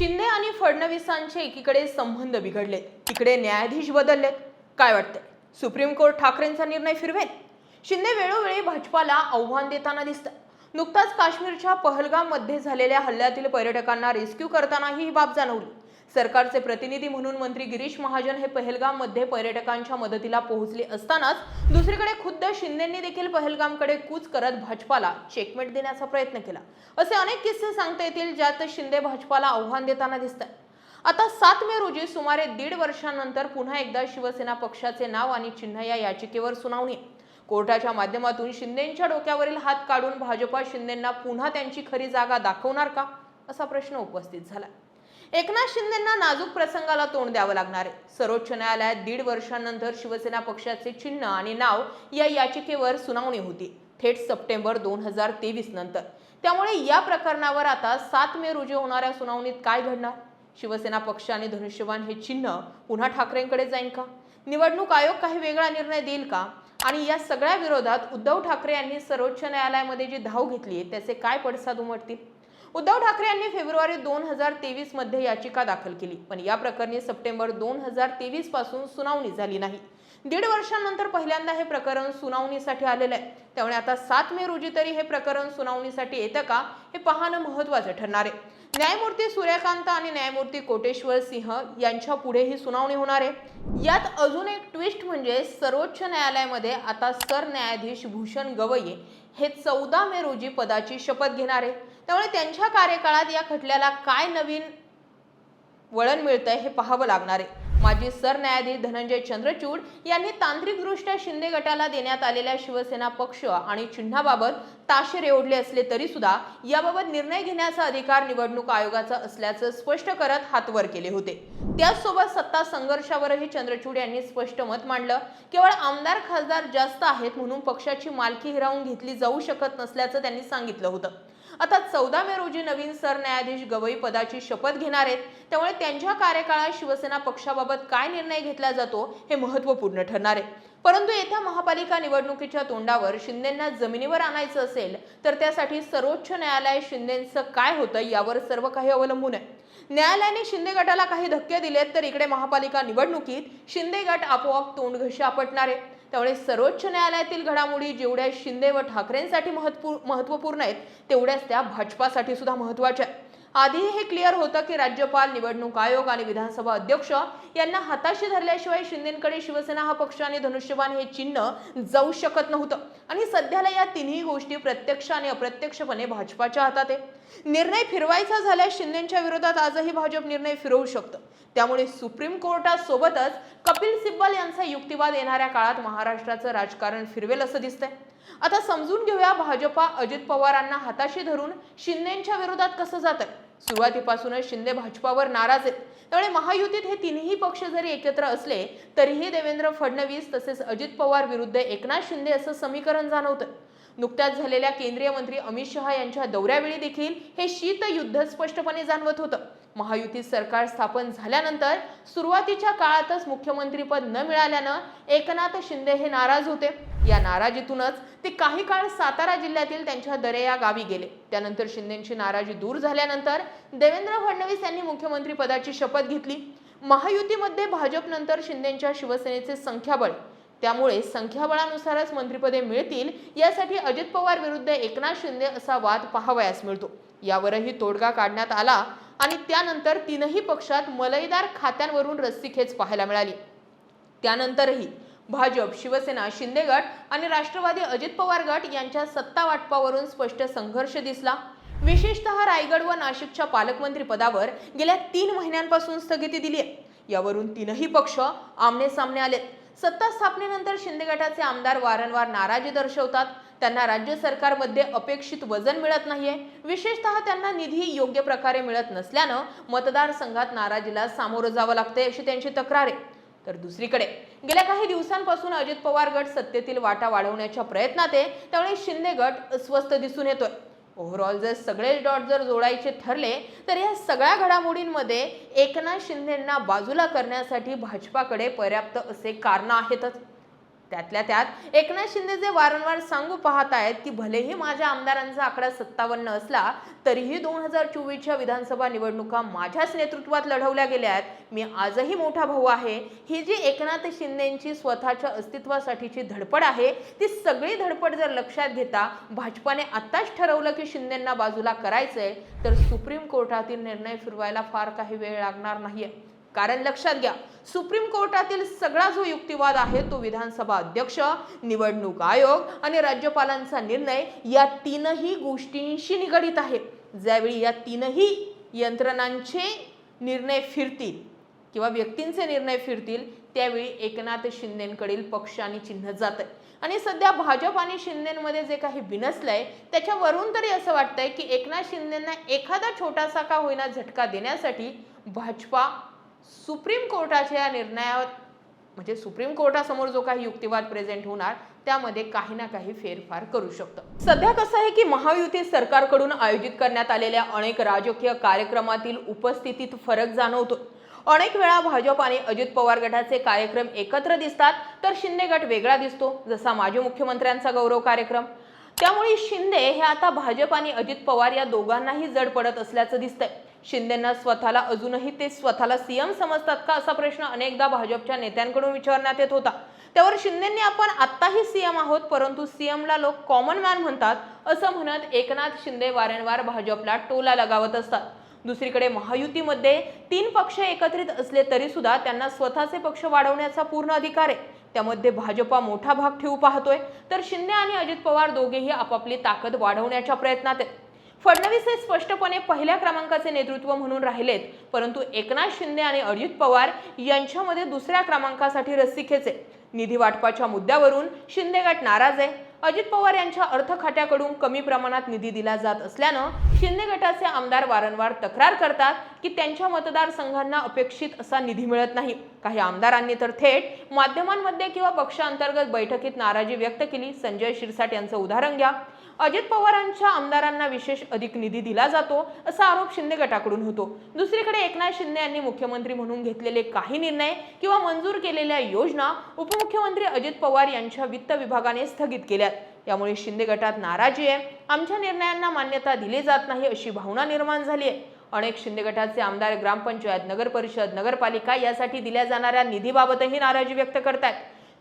शिंदे आणि फडणवीसांचे एकीकडे संबंध बिघडलेत तिकडे न्यायाधीश बदललेत. काय वाटतंय? सुप्रीम कोर्ट ठाकरेंचा निर्णय फिरवेल? शिंदे वेळोवेळी भाजपाला आव्हान देताना दिसतात. नुकताच काश्मीरच्या पहलगाममध्ये झालेल्या हल्ल्यातील पर्यटकांना रेस्क्यू करतानाही ही बाब जाणवली. सरकारचे प्रतिनिधी म्हणून मंत्री गिरीश महाजन हे पहलगाममध्ये पर्यटकांच्या मदतीला पोहोचले असतानाच दुसरीकडे खुद्द शिंदेंनी देखील पहलगामकडे कूच करत भाजपाला चेकमेट देण्याचा प्रयत्न केला. असे अनेक किस्से सांगता येतील ज्यात शिंदे भाजपाला आव्हान देताना दिसत आता सात मे रोजी सुमारे दीड वर्षांनंतर पुन्हा एकदा शिवसेना पक्षाचे नाव आणि चिन्ह या याचिकेवर सुनावणी कोर्टाच्या माध्यमातून शिंदेंच्या डोक्यावरील हात काढून भाजपा शिंदेंना पुन्हा त्यांची खरी जागा दाखवणार का? असा प्रश्न उपस्थित झाला एकनाथ शिंदेंना नाजूक प्रसंगाला तोंड द्यावं लागणार आहे. सर्वोच्च न्यायालयात दीड वर्षांनंतर शिवसेना पक्षाचे चिन्ह आणि नाव या याचिकेवर सुनावणी होती. थेट सप्टेंबर दोन हजार तेवीस नंतर. त्यामुळे या प्रकरणावर आता सात मे रोजी होणाऱ्या सुनावणीत काय घडणार? शिवसेना पक्ष आणि धनुष्यबाण हे चिन्ह पुन्हा ठाकरेंकडे जाईल का? निवडणूक आयोग काही वेगळा निर्णय देईल का? आणि या सगळ्या विरोधात उद्धव ठाकरे यांनी सर्वोच्च न्यायालयामध्ये जी धाव घेतली त्याचे काय पडसाद उमटतील? उद्धव ठाकरे यांनी फेब्रुवारी दोन हजार तेवीसमध्ये याचिका दाखल केली. पण या प्रकरणी सप्टेंबर दोन हजार तेवीसपासून सुनावणी झाली नाही. दीड वर्षांनंतर पहिल्यांदा हे प्रकरण सुनावणीसाठी आलेलं आहे. त्यामुळे आता सात मे रोजी तरी हे प्रकरण सुनावणीसाठी येतं का हे पाहणं महत्वाचं ठरणार आहे. न्यायमूर्ती सूर्यकांत आणि न्यायमूर्ती कोटेश्वर सिंह यांच्या पुढे ही सुनावणी होणार आहे. यात अजून एक ट्विस्ट म्हणजे सर्वोच्च न्यायालयामध्ये आता सरन्यायाधीश भूषण गवई हे चौदा मे रोजी पदाची शपथ घेणार आहे. त्यामुळे त्यांच्या कार्यकाळात या खटल्याला काय नवीन वळण मिळतंय हे पाहावं लागणार आहे. माजी सरन्यायाधीश धनंजय चंद्रचूड यांनी तांत्रिकदृष्ट्या शिंदे गटाला देण्यात आलेल्या शिवसेना पक्ष आणि चिन्हाबाबत ताशेरे ओढले असले तरी सुद्धा याबाबत निर्णय घेण्याचा अधिकार निवडणूक आयोगाचा असल्याचं स्पष्ट करत हातवर केले होते. त्याचसोबत सत्ता संघर्षावरही चंद्रचूड यांनी स्पष्ट मत मांडलं. केवळ आमदार खासदार जास्त आहेत म्हणून पक्षाची मालकी हिरावून घेतली जाऊ शकत नसल्याचं त्यांनी सांगितलं होतं. आता चौदा मे रोजी नवीन सरन्यायाधीश गवई पदाची शपथ घेणार आहेत. त्यामुळे त्यांच्या कार्यकाळात शिवसेना पक्षाबाबत काय निर्णय घेतला जातो हे महत्त्वपूर्ण ठरणार आहे. परंतु येत्या महापालिका निवडणुकीच्या तोंडावर शिंदेंना जमिनीवर आणायचं असेल तर त्यासाठी सर्वोच्च न्यायालय शिंदेंचं काय होतं यावर सर्व काही अवलंबून आहे. न्यायालयाने शिंदे गटाला काही धक्के दिलेत तर इकडे महापालिका निवडणुकीत शिंदे गट आपोआप तोंडघशी आपटणार आहे. त्यामुळे सर्वोच्च न्यायालयातील घडामोडी जेवढ्या शिंदे व ठाकरेंसाठी महत्वपू महत्त्वपूर्ण आहेत तेवढ्याच त्या भाजपासाठी सुद्धा महत्त्वाच्या आहेत. आधी हे क्लिअर होतं की राज्यपाल निवडणूक आयोग आणि विधानसभा अध्यक्ष यांना हाताशी धरल्याशिवाय शिंदेकडे शिवसेना हा पक्ष आणि धनुष्यबाण हे चिन्ह जाऊ शकत नव्हतं. आणि सध्याला या तिन्ही गोष्टी प्रत्यक्ष आणि अप्रत्यक्षपणे भाजपाच्या हातात आहे. निर्णय फिरवायचा झाल्यास शिंदेच्या विरोधात आजही भाजप निर्णय फिरवू शकतं. त्यामुळे सुप्रीम कोर्टासोबतच कपिल सिब्बल यांचा युक्तिवाद येणाऱ्या काळात महाराष्ट्राचं राजकारण फिरवेल असं दिसतंय. आता समजून घेऊया भाजपा अजित पवारांना हाताशी धरून शिंदेच्या विरोधात कसं जातं सुरुवातीपासूनच शिंदे भाजपावर नाराज आहेत. त्यामुळे महायुतीत हे तिन्ही पक्ष जरी एकत्र असले तरीही देवेंद्र फडणवीस तसेच अजित पवार विरुद्ध एकनाथ शिंदे असं समीकरण जाणवतं. नुकत्याच झालेल्या केंद्रीय मंत्री अमित शहा यांच्या दौऱ्यावेळी देखील हे शीतयुद्ध स्पष्टपणे जाणवत होतं. महायुतीत सरकार स्थापन झाल्यानंतर सुरुवातीच्या काळातच मुख्यमंत्रीपद न मिळाल्यानं एकनाथ शिंदे हे नाराज होते. या नाराजीतूनच ते काही काळ सातारा जिल्ह्यातील त्यांच्या दरे या गावी गेले. त्यानंतर शिंदेची नाराजी दूर झाल्यानंतर देवेंद्र फडणवीस यांनी मुख्यमंत्री पदाची शपथ घेतली. महायुतीमध्ये भाजपनंतर शिंदेच्या शिवसेनेचे संख्याबळ. त्यामुळे संख्याबळानुसारच मंत्रिपदे मिळतील यासाठी अजित पवार विरुद्ध एकनाथ शिंदे असा वाद पाहावयास मिळतो. यावरही तोडगा काढण्यात आला. आणि त्यानंतर तीनही पक्षात मलईदार खात्यांवरून रस्सीखेच पाहायला मिळाली. त्यानंतरही भाजप शिवसेना शिंदे गट आणि राष्ट्रवादी अजित पवार गट यांच्या सत्ता वाटपावरून स्पष्ट संघर्ष दिसला. विशेषतः रायगड व नाशिकच्या पालकमंत्री पदावर गेल्या तीन महिन्यांपासून स्थगिती दिली आहे यावरून तीनही पक्ष आमने सामने आलेत. सत्ता स्थापनेनंतर शिंदे गटाचे आमदार वारंवार नाराजी दर्शवतात. त्यांना राज्य सरकारमध्ये अपेक्षित वजन मिळत नाहीये. विशेषतः त्यांना निधी योग्य प्रकारे मिळत नसल्यानं मतदारसंघात नाराजीला सामोरं जावं लागतंय अशी त्यांची तक्रार. आहे तर दुसरीकडे गेल्या काही दिवसांपासून अजित पवार गट सत्तेतील वाटा वाढवण्याच्या प्रयत्नात आहे त्यामुळे शिंदे गट अस्वस्थ दिसून येतोय. ओव्हरऑल जर सगळे डॉट जर जोडायचे ठरले तर या सगळ्या घडामोडींमध्ये एकनाथ शिंदेंना बाजूला करण्यासाठी भाजपाकडे पर्याप्त असे कारणं आहेतच. त्यातल्या त्यात एकनाथ शिंदे जे वारंवार सांगू पाहत आहेत की भलेही माझ्या आमदारांचा आकडा सत्तावन्न असला तरीही दोन हजार चोवीसच्या विधानसभा निवडणुका माझ्याच नेतृत्वात लढवल्या गेल्या आहेत. मी आजही मोठा भाऊ आहे. ही जी एकनाथ शिंदेची स्वतःच्या अस्तित्वासाठीची धडपड आहे ती सगळी धडपड जर लक्षात घेता भाजपाने आत्ताच ठरवलं की शिंदेंना बाजूला करायचंय तर सुप्रीम कोर्टातील निर्णय फिरवायला फार काही वेळ लागणार नाहीये. कारण लक्षात घ्या सुप्रीम कोर्टातील सगळा जो युक्तिवाद आहे तो विधानसभा अध्यक्ष निवडणूक आयोग आणि राज्यपालांचा निर्णय या तीनही गोष्टींशी निगडीत आहे. ज्यावेळी या तीनही यंत्रणांचे निर्णय फिरतील किंवा व्यक्तींचे निर्णय फिरतील त्यावेळी एकनाथ शिंदेकडील पक्ष आणि चिन्ह जात आणि सध्या भाजप आणि शिंदेमध्ये जे काही बिनसलंय त्याच्यावरून तरी असं वाटतंय की एकनाथ शिंदेना एखादा छोटासा का होईना झटका देण्यासाठी भाजपा सुप्रीम कोर्टाच्या या निर्णयावर म्हणजे सुप्रीम कोर्टासमोर जो काही युक्तिवाद प्रेझेंट होणार त्यामध्ये काही ना काही फेरफार करू शकतं. सध्या कसं आहे की महायुती सरकारकडून आयोजित करण्यात आलेल्या अनेक राजकीय कार्यक्रमातील उपस्थितीत फरक जाणवतो अनेक वेळा भाजप आणि अजित पवार गटाचे कार्यक्रम एकत्र दिसतात तर शिंदे गट वेगळा दिसतो जसा माजी मुख्यमंत्र्यांचा गौरव कार्यक्रम. त्यामुळे शिंदे हे आता भाजप आणि अजित पवार या दोघांनाही जड पडत असल्याचं दिसतंय. शिंदेना स्वतःला अजूनही ते स्वतःला सीएम समजतात का असा प्रश्न अनेकदा भाजपच्या नेत्यांकडून विचारण्यात येत होता. त्यावर शिंदेंनी आपण आत्ताही सीएम आहोत परंतु सीएमला लोक कॉमन मॅन म्हणतात असं म्हणत एकनाथ शिंदे वारंवार भाजपला टोला लगावत असतात. दुसरीकडे महायुतीमध्ये तीन पक्ष एकत्रित असले तरी सुद्धा त्यांना स्वतःचे पक्ष वाढवण्याचा पूर्ण अधिकार आहे. त्यामध्ये भाजपा मोठा भाग ठेवू पाहतोय. तर शिंदे आणि अजित पवार दोघेही आपापली ताकद वाढवण्याच्या प्रयत्नात आहेत. फडणवीस हे स्पष्टपणे पहिल्या क्रमांकाचे नेतृत्व म्हणून राहिलेत परंतु एकनाथ शिंदे आणि अजित पवार यांच्यामध्ये दुसऱ्या क्रमांकासाठी रस्सीखेच. आहे निधी वाटपाच्या मुद्द्यावरून शिंदे गट नाराज आहे. अजित पवार यांच्या अर्थ खात्याकडून कमी प्रमाणात निधी दिला जात असल्यानं शिंदे गटाचे आमदार वारंवार तक्रार करतात की त्यांच्या मतदारसंघांना अपेक्षित असा निधी मिळत नाही. काही आमदारांनी तर थेट माध्यमांमध्ये किंवा पक्षांतर्गत बैठकीत नाराजी व्यक्त केली. संजय शिरसाट यांचं उदाहरण घ्या. अजित पवारांच्या आमदारांना विशेष अधिक निधी दिला जातो असा आरोप शिंदे गटाकडून होतो. दुसरीकडे एकनाथ शिंदे यांनी मुख्यमंत्री म्हणून घेतलेले काही निर्णय किंवा मंजूर केलेल्या योजना उपमुख्यमंत्री अजित पवार यांच्या वित्त विभागाने स्थगित केल्या आहेत यामुळे शिंदे गटात नाराजी आहे. आमच्या निर्णयांना मान्यता दिली जात नाही अशी भावना निर्माण झाली आहे. अनेक शिंदे गटाचे आमदार ग्रामपंचायत नगर परिषद नगरपालिका यासाठी दिल्या जाणाऱ्या निधीबाबतही नाराजी व्यक्त करतात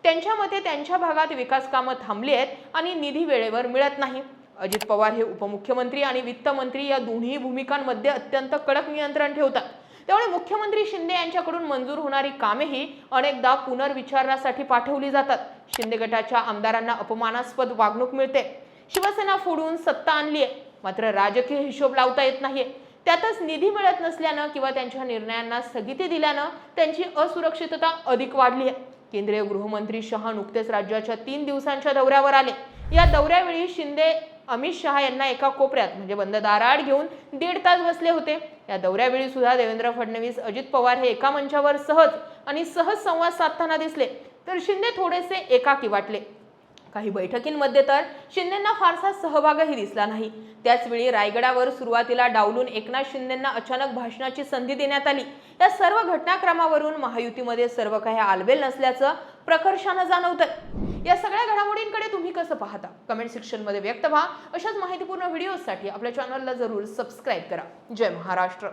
त्यांच्या मते त्यांच्या भागात विकास कामं थांबली आहेत आणि निधी वेळेवर मिळत नाही. अजित पवार हे उपमुख्यमंत्री आणि वित्तमंत्री या दोन्ही भूमिकांमध्ये अत्यंत कडक नियंत्रण ठेवतात. त्यामुळे मुख्यमंत्री शिंदे यांच्याकडून मंजूर होणारी कामेही अनेकदा पुनर्विचारासाठी पाठवली जातात. शिंदे गटाच्या आमदारांना अपमानास्पद वागणूक मिळते. शिवसेना फोडून सत्ता आणली आहे मात्र राजकीय हिशोब लावता येत नाहीये. त्यातच निधी मिळत नसल्यानं किंवा त्यांच्या निर्णयांना स्थगिती दिल्यानं त्यांची असुरक्षितता अधिक वाढली आहे केंद्रीय गृहमंत्री शहा नुकतेच राज्याच्या तीन दिवसांच्या दौऱ्यावर आले. या दौऱ्यावेळी शिंदे अमित शहा यांना एका कोपऱ्यात म्हणजे बंद दाराआड घेऊन दीड तास बसले होते. या दौऱ्यावेळी सुद्धा देवेंद्र फडणवीस अजित पवार हे एका मंचावर सहज आणि सहज संवाद साधताना दिसले तर शिंदे थोडेसे एकाकी वाटले. काही बैठकींमध्ये तर शिंदेना फारसा सहभागही दिसला नाही. त्याचवेळी रायगडावर सुरुवातीला डावलून एकनाथ शिंदेना अचानक भाषणाची संधी देण्यात आली. या सर्व घटनाक्रमावरून महायुतीमध्ये सर्व काही आलबेल नसल्याचं प्रकर्षानं जाणवतंय. या सगळ्या घडामोडींकडे तुम्ही कसं पाहता? कमेंट सेक्शनमध्ये व्यक्त व्हा. अशाच माहितीपूर्ण व्हिडिओसाठी आपल्या चॅनलला जरूर सबस्क्राईब करा. जय महाराष्ट्र.